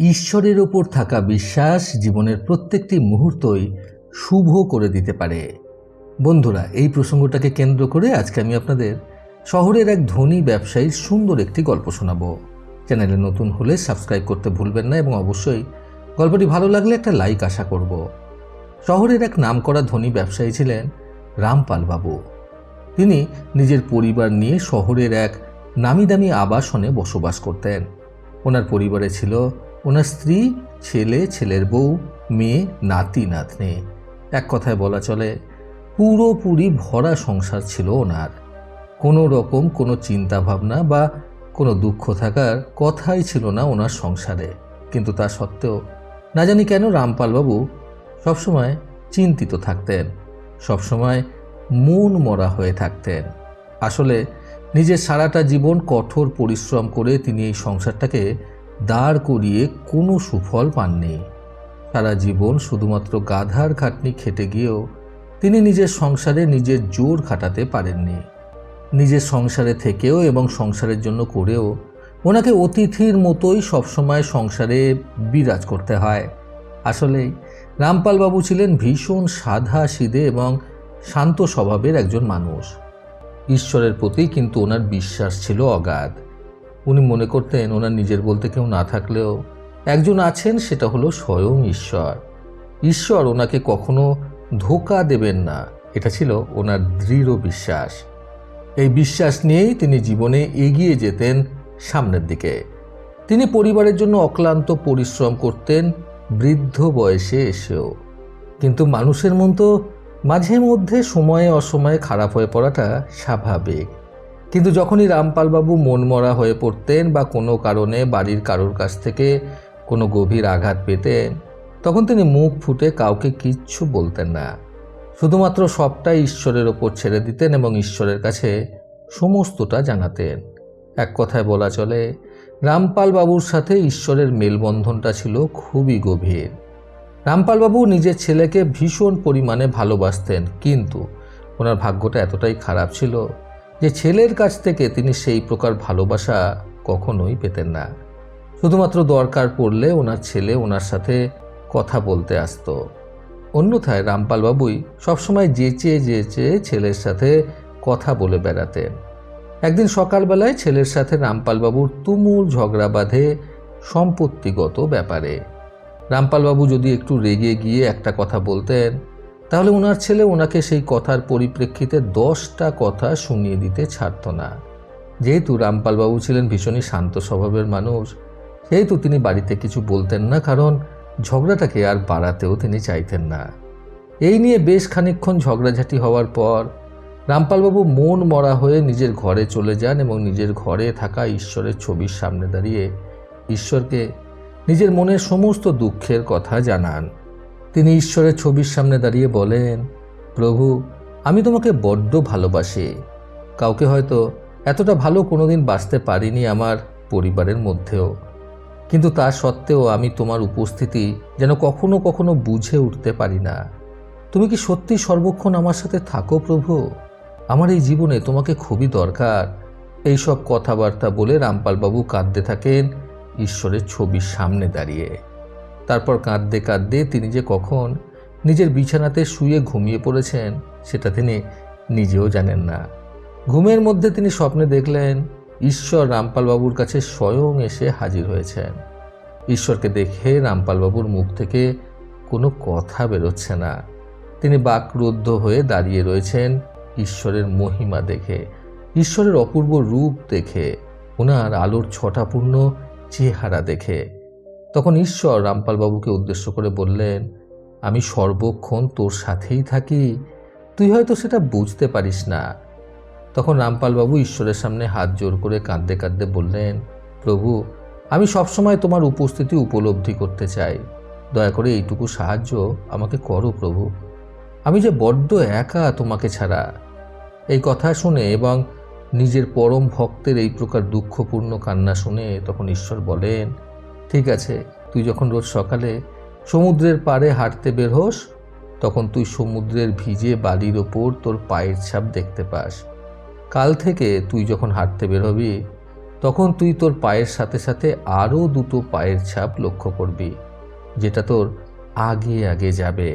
ঈশ্বরের ওপর থাকা বিশ্বাস জীবনের প্রত্যেকটি মুহূর্তই শুভ করে দিতে পারে। বন্ধুরা, এই প্রসঙ্গটাকে কেন্দ্র করে আজকে আমি আপনাদের শহরের এক ধনী ব্যবসায়ীর সুন্দর একটি গল্প শোনাবো। চ্যানেলে নতুন হলে সাবস্ক্রাইব করতে ভুলবেন না এবং অবশ্যই গল্পটি ভালো লাগলে একটা লাইক আশা করব। শহরের এক নামকরা ধনী ব্যবসায়ী ছিলেন রামপাল বাবু। তিনি নিজের পরিবার নিয়ে শহরের এক নামি দামি আবাসনে বসবাস করতেন। ওনার পরিবারে ছিল ওনার স্ত্রী, ছেলে, ছেলের বউ, মেয়ে, নাতি, নাতনি। এক কথায় বলা চলে, পুরোপুরি ভরা সংসার ছিল ওনার। কোনো রকম কোনো চিন্তা ভাবনা বা কোনো দুঃখ থাকার কথাই ছিল না ওনার সংসারে। কিন্তু তা সত্ত্বেও, না জানি কেন রামপালবাবু সবসময় চিন্তিত থাকতেন। সবসময় মন মরা হয়ে থাকতেন। আসলে নিজের সারাটা জীবন কঠোর পরিশ্রম করে তিনি এই সংসারটাকে দাঁড় করিয়ে কোনো সুফল পাননি। সারা জীবন শুধুমাত্র গাধার খাটনি খেটে গিয়েও তিনি নিজের সংসারে নিজের জোর খাটাতে পারেননি। নিজের সংসারে থেকেও এবং সংসারের জন্য করেও ওনাকে অতিথির মতোই সবসময় সংসারে বিরাজ করতে হয়। আসলেই রামপালবাবু ছিলেন ভীষণ সাধা সিধে এবং শান্ত স্বভাবের একজন মানুষ। ঈশ্বরের প্রতি কিন্তু ওনার বিশ্বাস ছিল অগাধ। উনি মনে করতেন ওনার নিজের বলতে কেউ না থাকলেও একজন আছেন, সেটা হলো স্বয়ং ঈশ্বর। ঈশ্বর ওনাকে কখনো ধোকা দেবেন না। এটা ছিল ওনার দৃঢ় বিশ্বাস। এই বিশ্বাস নিয়েই তিনি জীবনে এগিয়ে যেতেন সামনের দিকে। তিনি পরিবারের জন্য অক্লান্ত পরিশ্রম করতেন, বৃদ্ধ বয়সে এসেও। কিন্তু মানুষের মন তো মাঝে মধ্যে সময়ে অসময়ে খারাপ হয়ে পড়াটা স্বাভাবিক। কিন্তু যখনই রামপালবাবু মনমরা হয়ে পড়তেন বা কোনো কারণে বাড়ির কারোর কাছ থেকে কোনো গভীর আঘাত পেতেন, তখন তিনি মুখ ফুটে কাউকে কিচ্ছু বলতেন না। শুধুমাত্র সবটাই ঈশ্বরের ওপর ছেড়ে দিতেন এবং ঈশ্বরের কাছে সমস্তটা জানাতেন। এক কথায় বলা চলে রামপাল বাবুর সাথে ঈশ্বরের মেলবন্ধনটা ছিল খুবই গভীর। রামপালবাবু নিজের ছেলেকে ভীষণ পরিমাণে ভালোবাসতেন, কিন্তু ওনার ভাগ্যটা এতটাই খারাপ ছিল যে ছেলের কাছ থেকে তিনি সেই প্রকার ভালোবাসা কখনোই পেতেন না। শুধুমাত্র দরকার পড়লে ওনার ছেলে ওনার সাথে কথা বলতে আসতো। অন্যথায় রামপালবাবুই সবসময় যেচে যেচে ছেলের সাথে কথা বলে বেড়াতেন। একদিন সকালবেলায় ছেলের সাথে রামপালবাবুর তুমুল ঝগড়া বাঁধে সম্পত্তিগত ব্যাপারে। রামপালবাবু যদি একটু রেগে গিয়ে একটা কথা বলতেন তাহলে ওনার ছেলে ওনাকে সেই কথার পরিপ্রেক্ষিতে দশটা কথা শুনিয়ে দিতে ছাড়ত না। যেহেতু রামপালবাবু ছিলেন ভীষণই শান্ত স্বভাবের মানুষ, সেহেতু তিনি বাড়িতে কিছু বলতেন না, কারণ ঝগড়াটাকে আর বাড়াতেও তিনি চাইতেন না। এই নিয়ে বেশ খানিকক্ষণ ঝগড়াঝাটি হওয়ার পর রামপালবাবু মন মরা হয়ে নিজের ঘরে চলে যান এবং নিজের ঘরে থাকা ঈশ্বরের ছবির সামনে দাঁড়িয়ে ঈশ্বরকে নিজের মনের সমস্ত দুঃখের কথা জানান। তিনি ঈশ্বরের ছবির সামনে দাঁড়িয়ে বলেন, প্রভু, আমি তোমাকে বড্ড ভালোবাসি। কাউকে হয়তো এতটা ভালো কোনোদিন বাঁচতে পারিনি আমার পরিবারের মধ্যেও। কিন্তু তা সত্ত্বেও আমি তোমার উপস্থিতি যেন কখনো কখনো বুঝে উঠতে পারি না। তুমি কি সত্যি সর্বক্ষণ আমার সাথে থাকো প্রভু? আমার এই জীবনে তোমাকে খুবই দরকার। এই সব কথাবার্তা বলে রামপালবাবু কাঁদতে থাকেন ঈশ্বরের ছবির সামনে দাঁড়িয়ে। তারপর কাঁদতে কাঁদতে তিনি যে কখন নিজের বিছানাতে শুয়ে ঘুমিয়ে পড়েছেন, সেটা তিনি নিজেও জানেন না। ঘুমের মধ্যে তিনি স্বপ্নে দেখলেন, ঈশ্বর রামপালবাবুর কাছে স্বয়ং এসে হাজির হয়েছেন। ঈশ্বরকে দেখে রামপালবাবুর মুখ থেকে কোনো কথা বেরোচ্ছে না। তিনি বাকরুদ্ধ হয়ে দাঁড়িয়ে রয়েছেন ঈশ্বরের মহিমা দেখে, ঈশ্বরের অপূর্ব রূপ দেখে ওনার আলোর ছটাপূর্ণ চেহারা দেখে। তখন ঈশ্বর রামপালবাবুকে উদ্দেশ্য করে বললেন, আমি সর্বক্ষণ তোর সাথেই থাকি, তুই হয়তো সেটা বুঝতে পারিস না। তখন রামপালবাবু ঈশ্বরের সামনে হাত জোর করে কাঁদতে কাঁদতে বললেন, প্রভু, আমি সবসময় তোমার উপস্থিতি উপলব্ধি করতে চাই। দয়া করে এইটুকু সাহায্য আমাকে করো প্রভু। আমি যে বড্ড একা তোমাকে ছাড়া। এই কথা শুনে এবং নিজের পরম ভক্তের এই প্রকার দুঃখপূর্ণ কান্না শুনে তখন ঈশ্বর বলেন ঠিক আছে, তুই যখন রোজ সকালে সমুদ্রের পাড়ে হাঁটতে বের হোস, তখন তুই সমুদ্রের ভিজে বালির ওপর তোর পায়ের ছাপ দেখতে পাস। কাল থেকে তুই যখন হাঁটতে বের হবি, তখন তুই তোর পায়ের সাথে সাথে আরও দুটো পায়ের ছাপ লক্ষ্য করবি, যেটা তোর আগে আগে যাবে।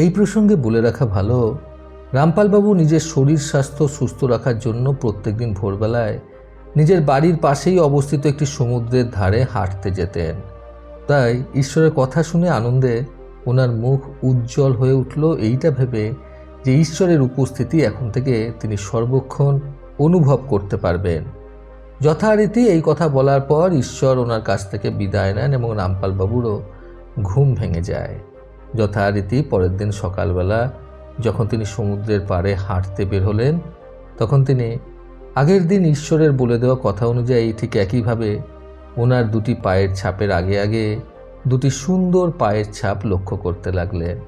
এই প্রসঙ্গে বলে রাখা ভালো, রামপালবাবু নিজের শরীর স্বাস্থ্য সুস্থ রাখার জন্য প্রত্যেকদিন ভোরবেলায় নিজের বাড়ির পাশেই অবস্থিত একটি সমুদ্রের ধারে হাঁটতে যেতেন। তাই ঈশ্বরের কথা শুনে আনন্দে ওনার মুখ উজ্জ্বল হয়ে উঠল এইটা ভেবে যে ঈশ্বরের উপস্থিতি এখন থেকে তিনি সর্বক্ষণ অনুভব করতে পারবেন। যথারীতি এই কথা বলার পর ঈশ্বর ওনার কাছ থেকে বিদায় নেন এবং রামপালবাবুরও ঘুম ভেঙে যায়। যথারীতি পরের দিন সকালবেলা যখন তিনি সমুদ্রের পাড়ে হাঁটতে বের হলেন, তখন তিনি আগের দিন ঈশ্বরের বলে দেওয়া কথা অনুযায়ী ঠিক একইভাবে ওনার দুটি পায়ের ছাপের আগে আগে দুটি সুন্দর পায়ের ছাপ লক্ষ্য করতে লাগলেন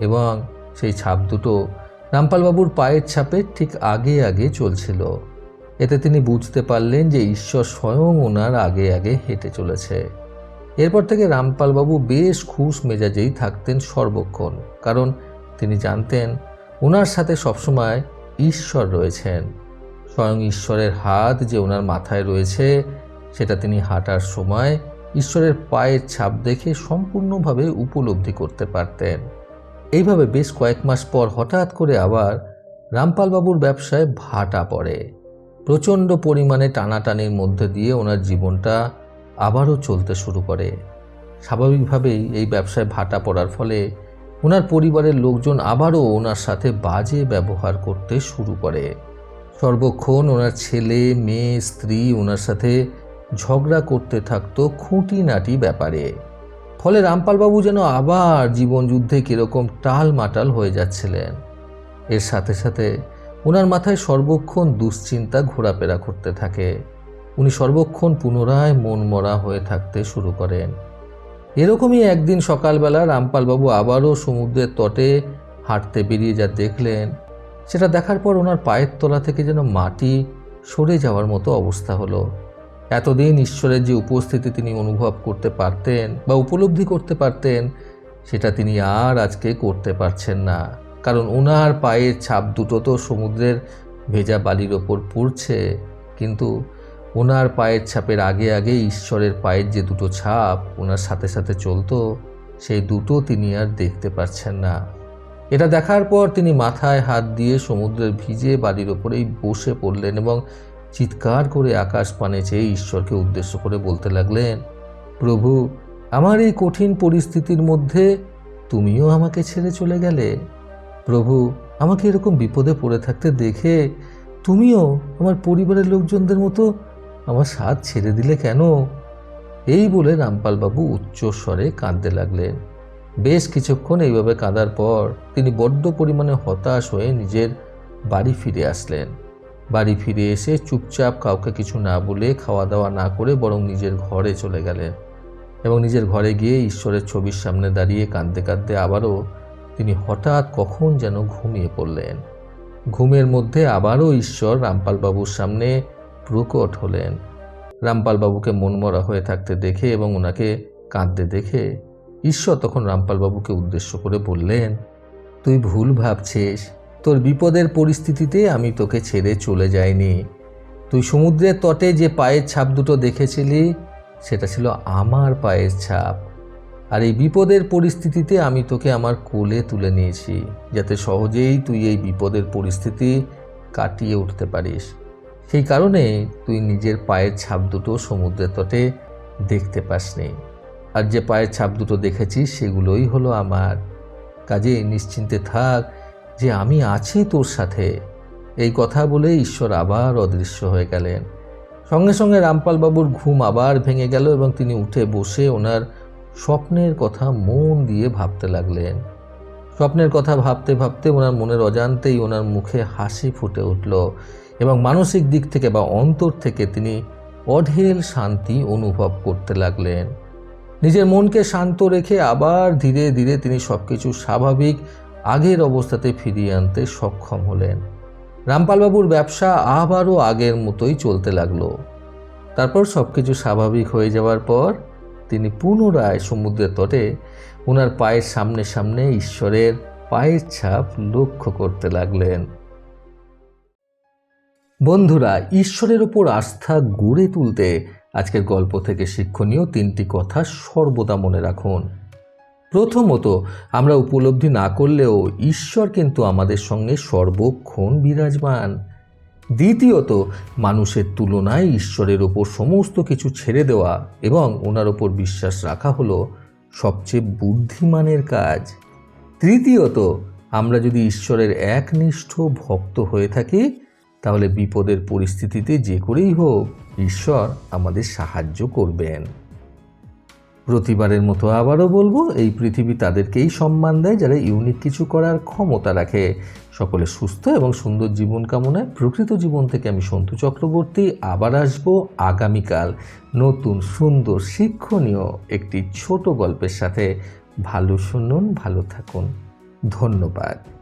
এবং সেই ছাপ দুটো রামপালবাবুর পায়ের ছাপের ঠিক আগে আগে চলছিল। এতে তিনি বুঝতে পারলেন যে ঈশ্বর স্বয়ং ওনার আগে আগে হেঁটে চলেছে। এরপর থেকে রামপালবাবু বেশ খুশ মেজাজেই থাকতেন সর্বক্ষণ, কারণ তিনি জানতেন ওনার সাথে সবসময় ঈশ্বর রয়েছেন। স্বয়ং ঈশ্বরের হাত যে ওনার মাথায় রয়েছে, সেটা তিনি হাঁটার সময় ঈশ্বরের পায়ের ছাপ দেখে সম্পূর্ণভাবে উপলব্ধি করতে পারতেন। এইভাবে বেশ কয়েক মাস পর হঠাৎ করে আবার রামপালবাবুর ব্যবসায় ভাটা পড়ে। প্রচণ্ড পরিমাণে টানাটানির মধ্যে দিয়ে ওনার জীবনটা আবারও চলতে শুরু করে। স্বাভাবিকভাবেই এই ব্যবসায় ভাটা পড়ার ফলে ওনার পরিবারের লোকজন আবারও ওনার সাথে বাজে ব্যবহার করতে শুরু করে। সর্বক্ষণ ওনার ছেলে, মেয়ে, স্ত্রী ওনার সাথে ঝগড়া করতে থাকতো খুঁটিনাটি ব্যাপারে। ফলে রামপালবাবু যেন আবার জীবনযুদ্ধে কীরকম টাল মাটাল হয়ে যাচ্ছিলেন। এর সাথে সাথে ওনার মাথায় সর্বক্ষণ দুশ্চিন্তা ঘোরাফেরা করতে থাকে। উনি সর্বক্ষণ পুনরায় মনমরা হয়ে থাকতে শুরু করেন। এরকমই একদিন সকালবেলা রামপালবাবু আবারও সমুদ্রের তটে হাঁটতে বেরিয়ে যা দেখলেন সেটা দেখার পর ওনার পায়ের তলা থেকে যেন মাটি সরে যাওয়ার মতো অবস্থা হলো। এতদিন ঈশ্বরের যে উপস্থিতি তিনি অনুভব করতে পারতেন বা উপলব্ধি করতে পারতেন, সেটা তিনি আর আজকে করতে পারছেন না। কারণ ওনার পায়ের ছাপ দুটো তো সমুদ্রের ভেজা বালির ওপর পড়ছে। কিন্তু ওনার পায়ের ছাপের আগে আগে ঈশ্বরের পায়ের যে দুটো ছাপ ওনার সাথে সাথে চলতো, সেই দুটো তিনি আর দেখতে পাচ্ছেন না। এটা দেখার পর তিনি মাথায় হাত দিয়ে সমুদ্রের ভিজে বালির ওপরেই বসে পড়লেন এবং চিৎকার করে আকাশ পানে চেয়ে ঈশ্বরকে উদ্দেশ্য করে বলতে লাগলেন, প্রভু, আমার এই কঠিন পরিস্থিতির মধ্যে তুমিও আমাকে ছেড়ে চলে গেলে। প্রভু, আমাকে এরকম বিপদে পড়ে থাকতে দেখে তুমিও আমার পরিবারের লোকজনদের মতো আমার সাথ ছেড়ে দিলে কেন? এই বলে রামপালবাবু উচ্চস্বরে কাঁদতে লাগলেন। বেশ কিছুক্ষণ এইভাবে কাঁদার পর তিনি বড্ড পরিমাণে হতাশ হয়ে নিজের বাড়ি ফিরে আসলেন। বাড়ি ফিরে এসে চুপচাপ কাউকে কিছু না বলে খাওয়া দাওয়া না করে বরং নিজের ঘরে চলে গেলেন এবং নিজের ঘরে গিয়ে ঈশ্বরের ছবির সামনে দাঁড়িয়ে কাঁদতে কাঁদতে আবারও তিনি হঠাৎ কখন যেন ঘুমিয়ে পড়লেন। ঘুমের মধ্যে আবারও ঈশ্বর রামপালবাবুর সামনে প্রকট হলেন। রামপালবাবুকে মনমরা হয়ে থাকতে দেখে এবং ওনাকে কাঁদতে দেখে ঈশ্বর তখন রামপালবাবুকে উদ্দেশ্য করে বললেন, তুই ভুল ভাবছিস। তোর বিপদের পরিস্থিতিতে আমি তোকে ছেড়ে চলে যাইনি। তুই সমুদ্রের তটে যে পায়ের ছাপ দুটো দেখেছিলি, সেটা ছিল আমার পায়ের ছাপ। আর এই বিপদের পরিস্থিতিতে আমি তোকে আমার কোলে তুলে নিয়েছি, যাতে সহজেই তুই এই বিপদের পরিস্থিতি কাটিয়ে উঠতে পারিস। সেই কারণে তুই নিজের পায়ের ছাপ দুটো সমুদ্রের তটে দেখতে পাসনি। আর যে পায়ের ছাপ দুটো দেখেছি, সেগুলোই হলো আমার। কাজে নিশ্চিন্তে থাক যে আমি আছি তোর সাথে। এই কথা বলে ঈশ্বর আবার অদৃশ্য হয়ে গেলেন। সঙ্গে সঙ্গে রামপালবাবুর ঘুম আবার ভেঙে গেল এবং তিনি উঠে বসে ওনার স্বপ্নের কথা মন দিয়ে ভাবতে লাগলেন। স্বপ্নের কথা ভাবতে ভাবতে ওনার মনের অজান্তেই ওনার মুখে হাসি ফুটে উঠল এবং মানসিক দিক থেকে বা অন্তর থেকে তিনি অঢেল শান্তি অনুভব করতে লাগলেন। নিজের মনকে শান্ত রেখে আবার ধীরে ধীরে তিনি সব কিছু স্বাভাবিক আগের অবস্থাতে ফিরিয়ে আনতে সক্ষম হলেন। রামপালবাবুর ব্যবসা আবারও আগের মতোই চলতে লাগল। তারপর সব কিছু স্বাভাবিক হয়ে যাওয়ার পর তিনি পুনরায় সমুদ্রের তটে ওনার পায়ের সামনে সামনে ঈশ্বরের পায়ের ছাপ লক্ষ্য করতে লাগলেন। বন্ধুরা, ঈশ্বরের ওপর আস্থা গড়ে তুলতে আজকের গল্প থেকে শিক্ষণীয় তিনটি কথা সর্বদা মনে রাখুন। প্রথমত, আমরা উপলব্ধি না করলেও ঈশ্বর কিন্তু আমাদের সঙ্গে সর্বক্ষণ বিরাজমান। দ্বিতীয়ত, মানুষের তুলনায় ঈশ্বরের ওপর সমস্ত কিছু ছেড়ে দেওয়া এবং ওনার ওপর বিশ্বাস রাখা হলো সবচেয়ে বুদ্ধিমানের কাজ। তৃতীয়ত, আমরা যদি ঈশ্বরের একনিষ্ঠ ভক্ত হয়ে থাকি তাহলে বিপদের পরিস্থিতিতে যে করেই হোক, ঈশ্বর আমাদের সাহায্য করবেন। প্রতিবারের মতো আবারও বলব, এই পৃথিবী তাদেরকেই সম্মান দেয় যারা ইউনিক কিছু করার ক্ষমতা রাখে। সকলে সুস্থ এবং সুন্দর জীবন কামনায় প্রকৃত জীবন থেকে আমি সন্তু চক্রবর্তী আবার আসব আগামীকাল নতুন সুন্দর শিক্ষণীয় একটি ছোট গল্পের সাথে। ভালো শুনুন, ভালো থাকুন। ধন্যবাদ।